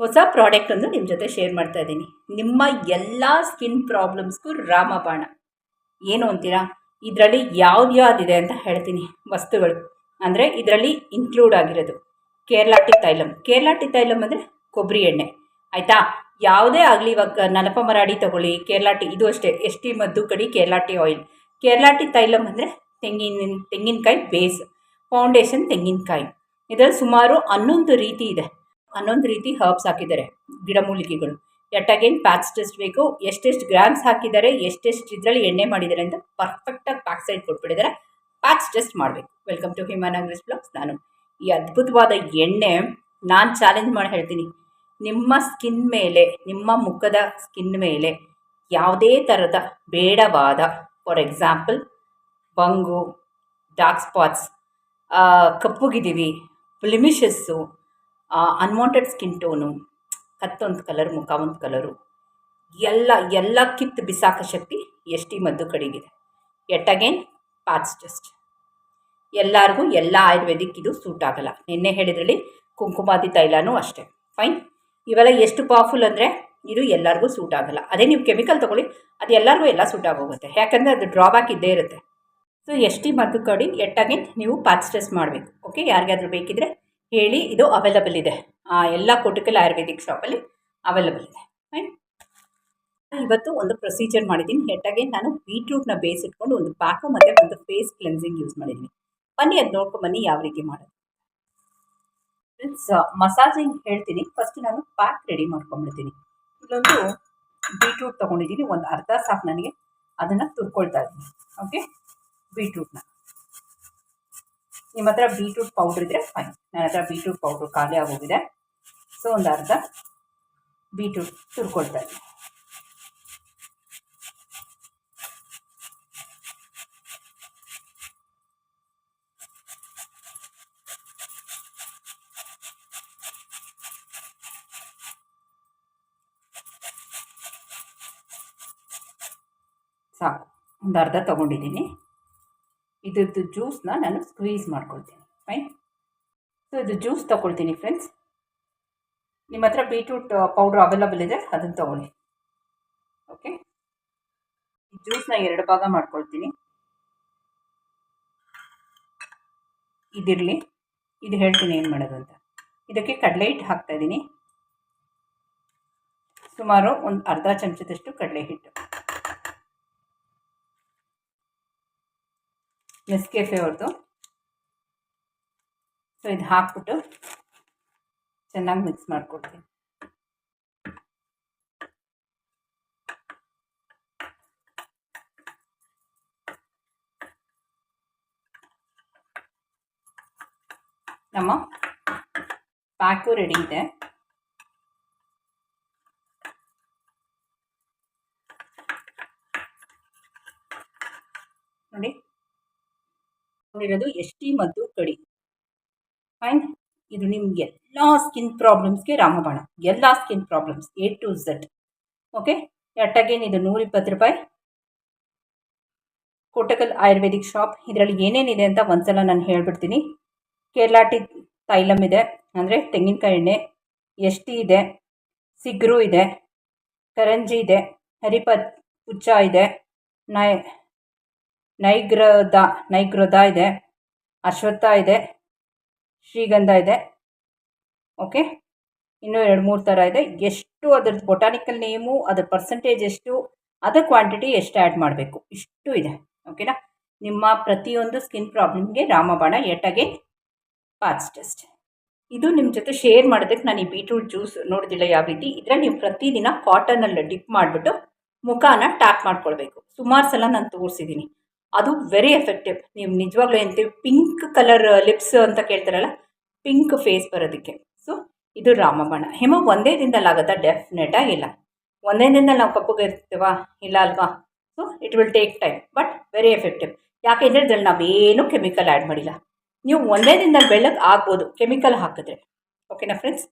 ಹೊಸ ಪ್ರಾಡಕ್ಟ್ ಒಂದು ನಿಮ್ಮ ಜೊತೆ ಶೇರ್ ಮಾಡ್ತಾ ಇದ್ದೀನಿ. ನಿಮ್ಮ ಎಲ್ಲ ಸ್ಕಿನ್ ಪ್ರಾಬ್ಲಮ್ಸ್ಗೂ ರಾಮಬಾಣ. ಏನು ಅಂತೀರಾ? ಇದರಲ್ಲಿ ಯಾವ್ದು ಯಾವುದಿದೆ ಅಂತ ಹೇಳ್ತೀನಿ ವಸ್ತುಗಳು. ಅಂದರೆ ಇದರಲ್ಲಿ ಇನ್ಕ್ಲೂಡ್ ಆಗಿರೋದು. ಕೇರಳಾಟಿ ತೈಲಂ ಕೇರಳಾಟಿ ತೈಲಂ ಅಂದರೆ ಕೊಬ್ಬರಿ ಎಣ್ಣೆ. ಆಯಿತಾ? ಯಾವುದೇ ಆಗಲಿ ಇವಾಗ ನಲಪ ಮರಾಡಿ ತಗೊಳ್ಳಿ. ಕೇರಳಾಟಿ ಇದು ಅಷ್ಟೇ. ಎಷ್ಟಿ ಮದ್ದು ಕಡಿ ಕೇರಳಾಟಿ ಆಯಿಲ್ ಕೇರಳಾಟಿ ತೈಲಂ ಅಂದರೆ ತೆಂಗಿನ, ತೆಂಗಿನಕಾಯಿ ಬೇಸ್ ಫೌಂಡೇಶನ್ ತೆಂಗಿನಕಾಯಿ. ಇದರಲ್ಲಿ ಸುಮಾರು ಹನ್ನೊಂದು ರೀತಿ ಇದೆ. ಹನ್ನೊಂದು ರೀತಿ ಹರ್ಬ್ಸ್ ಹಾಕಿದ್ದಾರೆ ಗಿಡಮೂಲಿಕೆಗಳು ಎಟ್ ಅಗೇನ್ ಪ್ಯಾಚ್ ಟೆಸ್ಟ್ ಬೇಕು ಎಷ್ಟೆಷ್ಟು ಗ್ರಾಮ್ಸ್ ಹಾಕಿದ್ದಾರೆ ಎಷ್ಟೆಷ್ಟು ಇದರಲ್ಲಿ ಎಣ್ಣೆ ಮಾಡಿದ್ದಾರೆ ಅಂತ ಪರ್ಫೆಕ್ಟಾಗಿ ಪ್ಯಾಕ್ ಸೈಡ್ ಕೊಟ್ಬಿಟ್ಟಿದ್ದಾರೆ. ಪ್ಯಾಚ್ ಟೆಸ್ಟ್ ಮಾಡಬೇಕು. ವೆಲ್ಕಮ್ ಟು ಹಿಮಾನಗ್ರಿಸ್ ಬ್ಲಾಗ್ಸ್ ನಾನು ಈ ಅದ್ಭುತವಾದ ಎಣ್ಣೆ ನಾನು ಚಾಲೆಂಜ್ ಮಾಡಿ ಹೇಳ್ತೀನಿ. ನಿಮ್ಮ ಸ್ಕಿನ್ ಮೇಲೆ, ನಿಮ್ಮ ಮುಖದ ಸ್ಕಿನ್ ಮೇಲೆ ಯಾವುದೇ ಥರದ ಬೇಡವಾದ ಫಾರ್ ಎಕ್ಸಾಂಪಲ್ ಬಂಗು ಡಾರ್ಕ್ ಸ್ಪಾಟ್ಸ್ ಕಪ್ಪುಗಿದ್ದೀವಿ ಬ್ಲಿಮಿಷಸ್ಸು ಅನ್ವಾಂಟೆಡ್ ಸ್ಕಿನ್ ಟೋನು ಕತ್ತೊಂದು ಕಲರ್ ಮುಖ ಒಂದು ಕಲರು ಎಲ್ಲ ಎಲ್ಲ ಕಿತ್ತು ಬಿಸಾಕೋ ಶಕ್ತಿ ಎಷ್ಟಿ ಮದ್ದು ಕಡೆಗಿದೆ. ಎಟ್ ಅಗೇನ್ ಪ್ಯಾಚ್ ಜಸ್ಟ್ ಎಲ್ಲರಿಗೂ ಎಲ್ಲ ಆಯುರ್ವೇದಿಕ್ ಇದು ಸೂಟ್ ಆಗಲ್ಲ. ನಿನ್ನೆ ಹೇಳಿದ್ರಲ್ಲಿ ಕುಂಕುಮಾದಿ ತೈಲನೂ ಅಷ್ಟೇ. ಫೈನ್ ಇವೆಲ್ಲ ಎಷ್ಟು ಪವರ್ಫುಲ್ ಅಂದರೆ ಇದು ಎಲ್ಲರಿಗೂ ಸೂಟ್ ಆಗಲ್ಲ. ಅದೇ ನೀವು ಕೆಮಿಕಲ್ ತೊಗೊಳ್ಳಿ, ಅದು ಎಲ್ಲರಿಗೂ ಎಲ್ಲ ಸೂಟ್ ಆಗೋಗುತ್ತೆ. ಯಾಕಂದರೆ ಅದು ಡ್ರಾಬ್ಯಾಕ್ ಇದ್ದೇ ಇರುತ್ತೆ. ಸೊ ಎಷ್ಟಿ ಮದ್ದು ಕಡಿ ಎಟ್ಟಾಗಿ ನೀವು ಟೆಸ್ಟ್ ಮಾಡಬೇಕು. ಓಕೆ ಯಾರಿಗಾದ್ರೂ ಬೇಕಿದ್ರೆ ಹೇಳಿ ಇದು ಅವೈಲಬಲ್ ಇದೆ. ಎಲ್ಲ ಕೊಟಿಕಲ್ ಆಯುರ್ವೇದಿಕ್ ಶಾಪಲ್ಲಿ ಅವೈಲಬಲ್ ಇದೆ. ಫೈನ್ ಇವತ್ತು ಒಂದು ಪ್ರೊಸೀಜರ್ ಮಾಡಿದ್ದೀನಿ. ಹೆಟ್ಟಾಗಿ ನಾನು ಬೀಟ್ರೂಟ್ನ ಬೇಸ್ ಇಟ್ಕೊಂಡು ಒಂದು ಪ್ಯಾಕು ಮತ್ತು ಒಂದು ಫೇಸ್ ಕ್ಲೆನ್ಸಿಂಗ್ ಯೂಸ್ ಮಾಡಿದ್ದೀನಿ. ಬನ್ನಿ ಅದು ನೋಡ್ಕೊಂಡು ಬನ್ನಿ ಯಾವ ರೀತಿ ಮಾಡೋದು. ಫ್ರೆಂಡ್ಸ್ ಮಸಾಜಿಂಗ್ ಹೇಳ್ತೀನಿ. ಫಸ್ಟ್ ನಾನು ಪ್ಯಾಕ್ ರೆಡಿ ಮಾಡ್ಕೊಂಡ್ಬಿಡ್ತೀನಿ. ಇಲ್ಲೊಂದು ಬೀಟ್ರೂಟ್ ತೊಗೊಂಡಿದ್ದೀನಿ. ಒಂದು ಅರ್ಧ ಸಾಕು ನನಗೆ. ಅದನ್ನು ತುರ್ಕೊಳ್ತಾ ಇದ್ದೀನಿ. ಓಕೆ ಬೀಟ್ರೂಟ್ನ ನಿಮ್ಮ ಹತ್ರ ಬೀಟ್ರೂಟ್ ಪೌಡ್ರ್ ಇದ್ದರೆ ಫೈನ್ ನನ್ನ ಹತ್ರ ಬೀಟ್ರೂಟ್ ಪೌಡ್ರ್ ಖಾಲಿ ಆಗೋಗಿದೆ. ಸೊ ಒಂದು ಅರ್ಧ ಬೀಟ್ರೂಟ್ ತುರ್ಕೊಳ್ತಾ ಇದ್ದೀನಿ. ಸಾಕು. ಒಂದು ಅರ್ಧ ತೊಗೊಂಡಿದ್ದೀನಿ. ಇದ್ರದ್ದು ಜ್ಯೂಸ್ನ ನಾನು ಸ್ಕ್ವೀಸ್ ಮಾಡ್ಕೊಳ್ತೀನಿ ಫೈನ್ ಸೊ ಇದು ಜ್ಯೂಸ್ ತೊಗೊಳ್ತೀನಿ ಫ್ರೆಂಡ್ಸ್ ನಿಮ್ಮ ಹತ್ರ ಬೀಟ್ರೂಟ್ ಪೌಡ್ರ್ ಅವೈಲಬಲ್ ಇದೆ, ಅದನ್ನು ತೊಗೊಳ್ಳಿ. ಓಕೆ ಈ ಜ್ಯೂಸ್ನ ಎರಡು ಭಾಗ ಮಾಡ್ಕೊಳ್ತೀನಿ. ಇದಿರಲಿ. ಇದು ಹೇಳ್ತೀನಿ ಏನು ಮಾಡೋದು ಅಂತ. ಇದಕ್ಕೆ ಕಡಲೆ ಹಿಟ್ಟು ಹಾಕ್ತಾಯಿದ್ದೀನಿ ಸುಮಾರು ಒಂದು ಅರ್ಧ ಚಮಚದಷ್ಟು ಕಡಲೆ ಹಿಟ್ಟು ನೆಸ್ಕೆಫೆ ಅವ್ರದ್ದು ಸೊ ಇದು ಹಾಕ್ಬಿಟ್ಟು ಚೆನ್ನಾಗಿ ಮಿಕ್ಸ್ ಮಾಡ್ಕೊಡ್ತೀನಿ. ನಮ್ಮ ಪ್ಯಾಕು ರೆಡಿ ಇದೆ ನೋಡಿ ಇರೋದು ಎಷ್ಟಿ ಮದ್ದು ಕಡಿ. ಫೈನ್ ಇದು ನಿಮ್ಗೆ ಎಲ್ಲ ಸ್ಕಿನ್ ಪ್ರಾಬ್ಲಮ್ಸ್ಗೆ ರಾಮಬಾಣ. ಎಲ್ಲ skin problems A to Z okay ಎಟ್ಟಾಗೇನು ಇದು ನೂರಿಪ್ಪತ್ತು ರೂಪಾಯಿ. ಕೋಟಕಲ್ ಆಯುರ್ವೇದಿಕ್ ಶಾಪ್ ಇದರಲ್ಲಿ ಏನೇನಿದೆ ಅಂತ ಒಂದ್ಸಲ ನಾನು ಹೇಳ್ಬಿಡ್ತೀನಿ. ಕೇರಳಾಟಿ ತೈಲಮ್ ಇದೆ, ಅಂದರೆ ತೆಂಗಿನಕಾಯಿ ಎಣ್ಣೆ ಎಷ್ಟಿ ಇದೆ, ಸಿಗ್ರು ಇದೆ, ಕರಂಜಿ ಇದೆ, ಹರಿಪತ್ ಪುಚ್ಚ ಇದೆ ನೈ ನೈಗ್ರದ ನೈಗ್ರದ ಇದೆ. ಅಶ್ವತ್ಥ ಇದೆ. ಶ್ರೀಗಂಧ ಇದೆ. ಓಕೆ ಇನ್ನೂ ಎರಡು, ಮೂರು ಥರ ಇದೆ. ಎಷ್ಟು ಅದ್ರದ್ದು ಬೊಟಾನಿಕಲ್ ನೇಮು ಅದರ ಪರ್ಸೆಂಟೇಜ್ ಎಷ್ಟು ಅದರ ಕ್ವಾಂಟಿಟಿ ಎಷ್ಟು ಆ್ಯಡ್ ಮಾಡಬೇಕು. ಇಷ್ಟು ಇದೆ. ಓಕೆನಾ ನಿಮ್ಮ ಪ್ರತಿಯೊಂದು ಸ್ಕಿನ್ ಪ್ರಾಬ್ಲಮ್ಗೆ ರಾಮಬಾಣ ಪಾಚ್ ಟೆಸ್ಟ್ ಇದು ನಿಮ್ಮ ಜೊತೆ ಶೇರ್ ಮಾಡೋದಕ್ಕೆ ನಾನು ಈ ಬೀಟ್ರೂಟ್ ಜ್ಯೂಸ್ ನೋಡಿದಿಲ್ಲ ಯಾವ ರೀತಿ. ಇದರಲ್ಲಿ ನೀವು ಪ್ರತಿದಿನ ಕಾಟನಲ್ಲಿ ಡಿಪ್ ಮಾಡಿಬಿಟ್ಟು ಮುಖಾನ ಟ್ಯಾಪ್ ಮಾಡ್ಕೊಳ್ಬೇಕು. ಸುಮಾರು ಸಲ ನಾನು ತೋರಿಸಿದ್ದೀನಿ ಅದು ವೆರಿ ಎಫೆಕ್ಟಿವ್ ನೀವು ನಿಜವಾಗ್ಲೂ ಏನ್ತೀವಿ ಪಿಂಕ್ ಕಲರ್ ಲಿಪ್ಸ್ ಅಂತ ಕೇಳ್ತಾರಲ್ಲ ಪಿಂಕ್ ಫೇಸ್ ಬರೋದಕ್ಕೆ. ಸೊ ಇದು ರಾಮಬಾಣ. ಹಿಮ ಒಂದೇ ದಿನದಲ್ಲಿ ಆಗುತ್ತಾ? ಡೆಫಿನೆಟಾಗಿ ಇಲ್ಲ. ಒಂದೇ ದಿನದಲ್ಲಿ ನಾವು ಕಪ್ಪಗೆ ಇರ್ತೀವಾ ಇಲ್ಲ ಅಲ್ವಾ? So it will take time but very effective ಯಾಕೆಂದರೆ ಇದ್ರಲ್ಲಿ ನಾವೇನು ಕೆಮಿಕಲ್ ಆ್ಯಡ್ ಮಾಡಿಲ್ಲ. ನೀವು ಒಂದೇ ದಿನದಲ್ಲಿ ಬೆಳ್ಳಗೆ ಆಗ್ಬೋದು ಕೆಮಿಕಲ್ ಹಾಕಿದ್ರೆ. ಓಕೆನಾ ಫ್ರೆಂಡ್ಸ್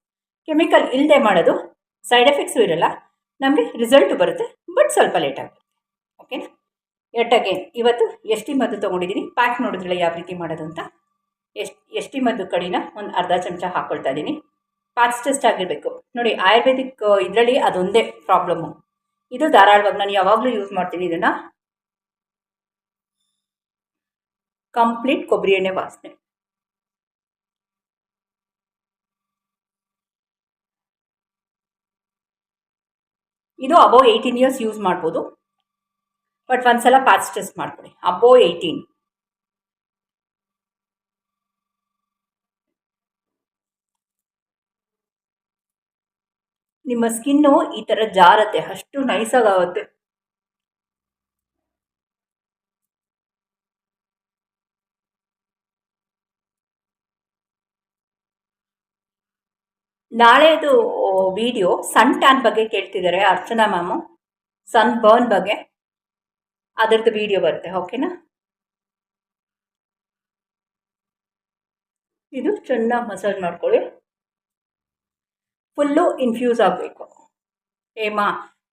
ಕೆಮಿಕಲ್ ಇಲ್ಲದೆ ಮಾಡೋದು ಸೈಡ್ ಎಫೆಕ್ಟ್ಸು ಇರಲ್ಲ. ನಮಗೆ ರಿಸಲ್ಟ್ ಬರುತ್ತೆ ಬಟ್ ಸ್ವಲ್ಪ ಲೇಟ್ ಆಗುತ್ತೆ. ಓಕೆನಾ ಎಟ್ಟಾಗೆ ಇವತ್ತು ಎಷ್ಟಿ ಮದ್ದು ತೊಗೊಂಡಿದ್ದೀನಿ? ಪ್ಯಾಕ್ ನೋಡಿದ್ರಲ್ಲ ಯಾವ ರೀತಿ ಮಾಡೋದು ಅಂತ? ಎಷ್ಟು, ಎಷ್ಟಿ ಮದ್ದು ಕಡಿನ ಒಂದು ಅರ್ಧ ಚಮಚ ಹಾಕ್ಕೊಳ್ತಾ ಇದ್ದೀನಿ. ಟೆಸ್ಟ್ ಆಗಿರಬೇಕು. ನೋಡಿ, ಆಯುರ್ವೇದಿಕ್ ಇದರಲ್ಲಿ ಅದೊಂದೇ ಪ್ರಾಬ್ಲಮ್ಮು ಇದು ಧಾರಾಳವಾಗಿ ನಾನು ಯಾವಾಗಲೂ ಯೂಸ್ ಮಾಡ್ತೀನಿ ಇದನ್ನು. ಕಂಪ್ಲೀಟ್ ಕೊಬ್ಬರಿ ಎಣ್ಣೆ ವಾಸನೆ. ಇದು ಅಬೌವ್ ಏಯ್ಟೀನ್ ಇಯರ್ಸ್ ಯೂಸ್ ಮಾಡ್ಬೋದು. ಬಟ್ ಒಂದ್ಸಲ ಪಾಸ್ ಟೆಸ್ಟ್ ಮಾಡ್ಕೊಳ್ಳಿ ಅಬೋ ಏಯ್ಟೀನ್ ನಿಮ್ಮ ಸ್ಕಿನ್ನು ಈ ಥರ ಜಾರತ್ತೆ. ಅಷ್ಟು ನೈಸಾಗುತ್ತೆ ನಾಳೆದು ವಿಡಿಯೋ ಸನ್ ಟ್ಯಾನ್ ಬಗ್ಗೆ ಕೇಳ್ತಿದ್ದಾರೆ, ಅರ್ಚನಾ ಮ್ಯಾಮು. ಸನ್ ಬರ್ನ್ ಬಗ್ಗೆ. ಅದರದ್ದು ವಿಡಿಯೋ ಬರುತ್ತೆ ಓಕೆನಾ ಇದು ಚೆನ್ನಾಗಿ ಮಸಾಜ್ ಮಾಡ್ಕೊಳ್ಳಿ. ಫುಲ್ಲು ಇನ್ಫ್ಯೂಸ್ ಆಗಬೇಕು. ಏಮಾ,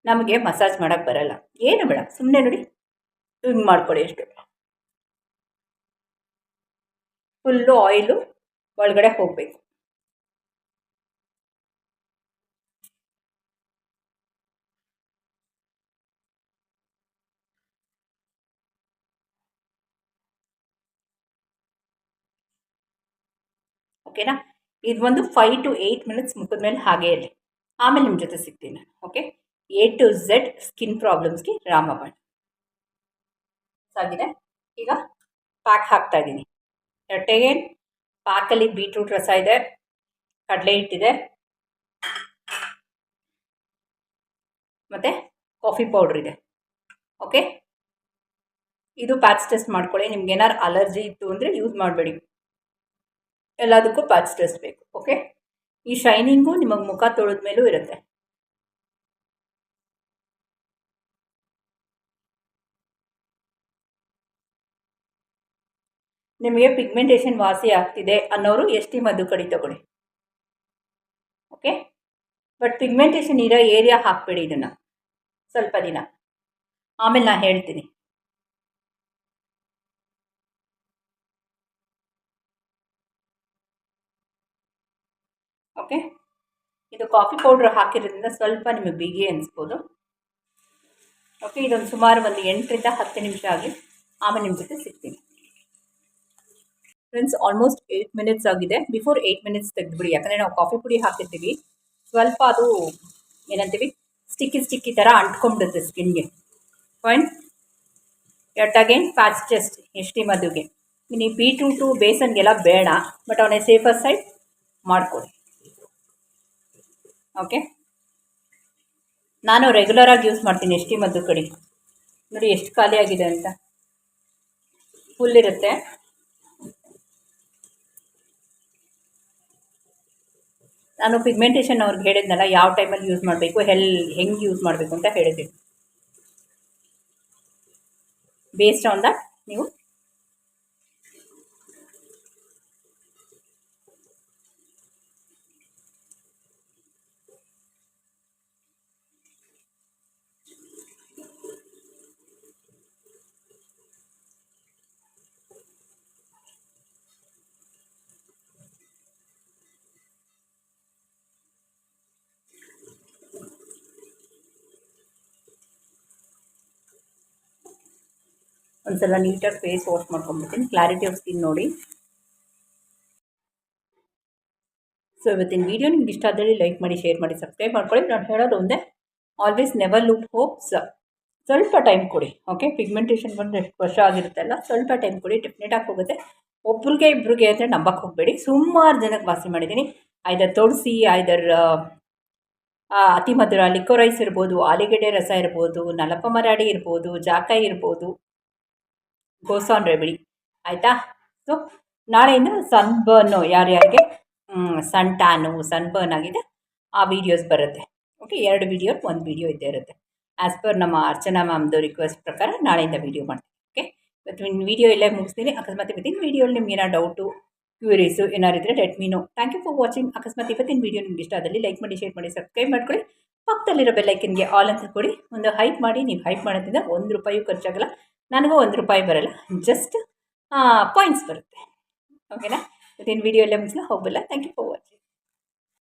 ನಮಗೆ ಮಸಾಜ್ ಮಾಡೋಕ್ಕೆ ಬರಲ್ಲ. ಏನು ಬೇಡ ಸುಮ್ಮನೆ ನೋಡಿ. ಹಿಂಗೆ ಮಾಡ್ಕೊಳ್ಳಿ ಎಷ್ಟು ಫುಲ್ಲು ಆಯಿಲು ಒಳಗಡೆ ಹೋಗಬೇಕು. ಓಕೆನಾ? ಇದು ಒಂದು ಫೈವ್ ಟು ಏಯ್ಟ್ ಮಿನಿಟ್ಸ್ ಮುಖದ ಮೇಲೆ ಹಾಗೆ ಇರಲಿ. ಆಮೇಲೆ ನಿಮ್ಮ ಜೊತೆ ಸಿಗ್ತೀನಿ, okay? A to Z skin ಪ್ರಾಬ್ಲಮ್ಸ್ಗೆ ರಾಮಬಾಣ ಆಗಿದೆ ಈಗ ಪ್ಯಾಕ್ ಹಾಕ್ತಾ ಇದ್ದೀನಿ. ಜೊತೆಗೆ ಪ್ಯಾಕಲ್ಲಿ ಬೀಟ್ರೂಟ್ ರಸ ಇದೆ, ಕಡಲೆ ಹಿಟ್ಟಿದೆ, ಮತ್ತು ಕಾಫಿ ಪೌಡ್ರ್ ಇದೆ, ಓಕೆ? ಇದು ಪ್ಯಾಚ್ ಟೆಸ್ಟ್ ಮಾಡ್ಕೊಳ್ಳಿ, ನಿಮ್ಗೆ ಏನಾರು ಅಲರ್ಜಿ ಇತ್ತು ಅಂದರೆ ಯೂಸ್ ಮಾಡಬೇಡಿ. ಎಲ್ಲದಕ್ಕೂ ಪ್ಯಾಚ್ ಟೆಸ್ಟ್ ಬೇಕು, ಓಕೆ? ಈ ಶೈನಿಂಗು ನಿಮಗೆ ಮುಖ ತೊಳೆದ ಮೇಲೂ ಇರುತ್ತೆ. ನಿಮಗೆ ಪಿಗ್ಮೆಂಟೇಷನ್ ವಾಸಿ ಆಗ್ತಿದೆ ಅನ್ನೋರು ಎಸ್ ಟಿ ಮದ್ದು ಕಡಿ ತಗೊಳ್ಳಿ, ಓಕೆ? ಬಟ್ ಪಿಗ್ಮೆಂಟೇಷನ್ ಇರೋ ಏರಿಯಾ ಹಾಕಬೇಡಿ ಇದನ್ನು, ಸ್ವಲ್ಪ ದಿನ. ಆಮೇಲೆ ನಾನು ಹೇಳ್ತೀನಿ. ಓಕೆ? ಇದು ಕಾಫಿ ಪೌಡ್ರ್ ಹಾಕಿರೋದ್ರಿಂದ ಸ್ವಲ್ಪ ನಿಮಗೆ ಬಿಗಿ ಅನಿಸ್ಬೋದು. ಓಕೆ, ಇದೊಂದು ಸುಮಾರು ಒಂದು ಎಂಟರಿಂದ ಹತ್ತು ನಿಮಿಷ ಆಗಿ ಆಮೇಲೆ ನಿಮ್ಮ ಜೊತೆ ಸಿಗ್ತೀನಿ. ಫ್ರೆಂಡ್ಸ್ ಆಲ್ಮೋಸ್ಟ್ ಏಯ್ಟ್ ಮಿನಿಟ್ಸ್ ಆಗಿದೆ. ಬಿಫೋರ್ ಏಯ್ಟ್ ಮಿನಿಟ್ಸ್ ತೆಗೆದುಬಿಡಿ. ಯಾಕಂದರೆ ನಾವು ಕಾಫಿ ಪುಡಿ ಹಾಕಿರ್ತೀವಿ. ಸ್ವಲ್ಪ ಅದು ಏನಂತೀವಿ? ಸ್ಟಿಕ್ಕಿ ಸ್ಟಿಕ್ಕಿ ಥರ ಅಂಟ್ಕೊಂಡ್ಬಿಡುತ್ತೆ ಸ್ಕಿನ್ಗೆ. ಫೈನ್ ಎಟ್ ಅಗೇನ್ ಜಸ್ಟ್ ಎಷ್ಟಿ ಮದುಗೆ ನೀವು ಬೀಟ್ರೂಟು ಬೇಸನ್ಗೆಲ್ಲ ಬೇಡ. ಬಟ್ ಅವನೇ ಸೇಫರ್ ಸೈಡ್ ಮಾಡಿಕೊಡಿ. ಓಕೆ ನಾನು ರೆಗ್ಯುಲರಾಗಿ ಯೂಸ್ ಮಾಡ್ತೀನಿ ಎಷ್ಟಿ ಮದ್ದು ಕಡಿ. ನೋಡಿ ಎಷ್ಟು ಖಾಲಿ ಆಗಿದೆ ಅಂತ. ಫುಲ್ ಇರುತ್ತೆ. ನಾನು ಪಿಗ್ಮೆಂಟೇಷನ್ ಅವ್ರಿಗೆ ಹೇಳಿದ್ನಲ್ಲ, ಯಾವ ಟೈಮಲ್ಲಿ ಯೂಸ್ ಮಾಡಬೇಕು ಹೆಲ್ ಹೆಂಗೆ ಯೂಸ್ ಮಾಡಬೇಕು ಅಂತ ಹೇಳಿದ್ದೀನಿ ಬೇಸ್ಡ್ ಆನ್ ದಟ್ ನೀವು ಒಂದ್ಸಲ ನೀಟಾಗಿ ಫೇಸ್ ವಾಶ್ ಮಾಡ್ಕೊಂಡ್ಬಿಡ್ತೀನಿ. ಕ್ಲಾರಿಟಿ ಆಫ್ ಸ್ಕಿನ್ ನೋಡಿ. ಸೊ ಇವತ್ತಿನ ವೀಡಿಯೋ ನಿಮ್ಗೆ ಇಷ್ಟ ಆದರೆ ಲೈಕ್ ಮಾಡಿ ಶೇರ್ ಮಾಡಿ ಸಬ್ಸ್ಕ್ರೈಬ್ ಮಾಡ್ಕೊಳ್ಳಿ. ನಾನು ಹೇಳೋದು ಒಂದೇ ಆಲ್ವೇಸ್ ನೆವರ್ ಲುಕ್ ಹೋಪ್ಸ್ ಸ್ವಲ್ಪ ಟೈಮ್ ಕೊಡಿ ಓಕೆ ಪಿಗ್ಮೆಂಟೇಷನ್ ಬಂದು ಎಷ್ಟು ವರ್ಷ ಆಗಿರುತ್ತಲ್ಲ ಸ್ವಲ್ಪ ಟೈಮ್ ಕೊಡಿ ಡೆಫಿನೆಟಾಗಿ ಹೋಗುತ್ತೆ. ಒಬ್ರಿಗೆ ಇಬ್ಬರಿಗೆ ಅಂದರೆ ನಂಬಕ್ಕೆ ಹೋಗಬೇಡಿ. ಸುಮಾರು ಜನಕ್ಕೆ ವಾಸಿ ಮಾಡಿದ್ದೀನಿ. ಐದರ್ ತುಳಸಿ ಐದರ್ ಅತಿ ಮಧುರ ಲಿಕೋರೈಸ್ ಇರ್ಬೋದು, ಆಲಿಗಡ್ಡೆ ರಸ ಇರ್ಬೋದು ನಲಪ ಮರಾಡಿ ಇರ್ಬೋದು ಜಾಕಾಯಿ ಇರ್ಬೋದು ಗೋಸಾನ್ ರೆಮಿಡಿ ಆಯಿತಾ? ಸೊ ನಾಳೆಯಿಂದ ಸನ್ಬರ್ನು ಯಾರ್ಯಾರಿಗೆ ಸನ್ ಟ್ಯಾನು ಸನ್ಬರ್ನ್ ಆಗಿದೆ. ಆ ವೀಡಿಯೋಸ್ ಬರುತ್ತೆ. ಓಕೆ ಎರಡು ವಿಡಿಯೋ ಒಂದು ವಿಡಿಯೋ ಇದ್ದೇ ಇರುತ್ತೆ. ಆ್ಯಸ್ ಪರ್ ನಮ್ಮ ಅರ್ಚನಾ ಮ್ಯಾಮ್ದು ರಿಕ್ವೆಸ್ಟ್ ಪ್ರಕಾರ ನಾಳೆಯಿಂದ ವಿಡಿಯೋ ಮಾಡ್ತೀನಿ ಓಕೆ ತೀನ್ ವಿಡಿಯೋ ಇಲ್ಲೇ ಮುಗಿಸ್ತೀನಿ. ಅಕಸ್ಮಾತ್ ಇವತ್ತಿನ ವೀಡಿಯೋಲಿ ನಿಮ್ಗೆ ಏನೋ ಡೌಟು ಕ್ಯೂರೀಸು ಏನಾರು ಇದ್ದರೆ ಲೆಟ್ ಮೀನು ಥ್ಯಾಂಕ್ ಯು ಫಾರ್ ವಾಚಿಂಗ್ ಅಕಸ್ಮಾತ್ ಇವತ್ತಿನ ವೀಡಿಯೋ ನಿಮ್ಗೆ ಇಷ್ಟ ಆದಲ್ಲಿ ಲೈಕ್ ಮಾಡಿ ಶೇರ್ ಮಾಡಿ ಸಬ್ಸ್ಕ್ರೈಬ್ ಮಾಡ್ಕೊಳ್ಳಿ. ಪಕ್ಕದಲ್ಲಿರೋ ಬೆಲ್ಲೈಕನ್ಗೆ ಆಲ್ ಅಂತ ಕೊಡಿ. ಒಂದು ಹೈಪ್ ಮಾಡಿ, ನೀವು ಹೈಪ್ ಮಾಡೋದ್ರಿಂದ ಒಂದು ರೂಪಾಯಿಯೂ ಖರ್ಚಾಗಲ್ಲ. ನನಗೂ ಒಂದು ರೂಪಾಯಿ ಬರಲ್ಲ. ಜಸ್ಟ್ ಪಾಯಿಂಟ್ಸ್ ಬರುತ್ತೆ. ಓಕೆನಾ ಇವತ್ತಿನ ವಿಡಿಯೋ ಎಲ್ಲ ಮುಗಿಸ್ಲಾ ಹೋಗಲ್ಲ ಥ್ಯಾಂಕ್ ಯು ಫಾರ್ ವಾಚಿಂಗ್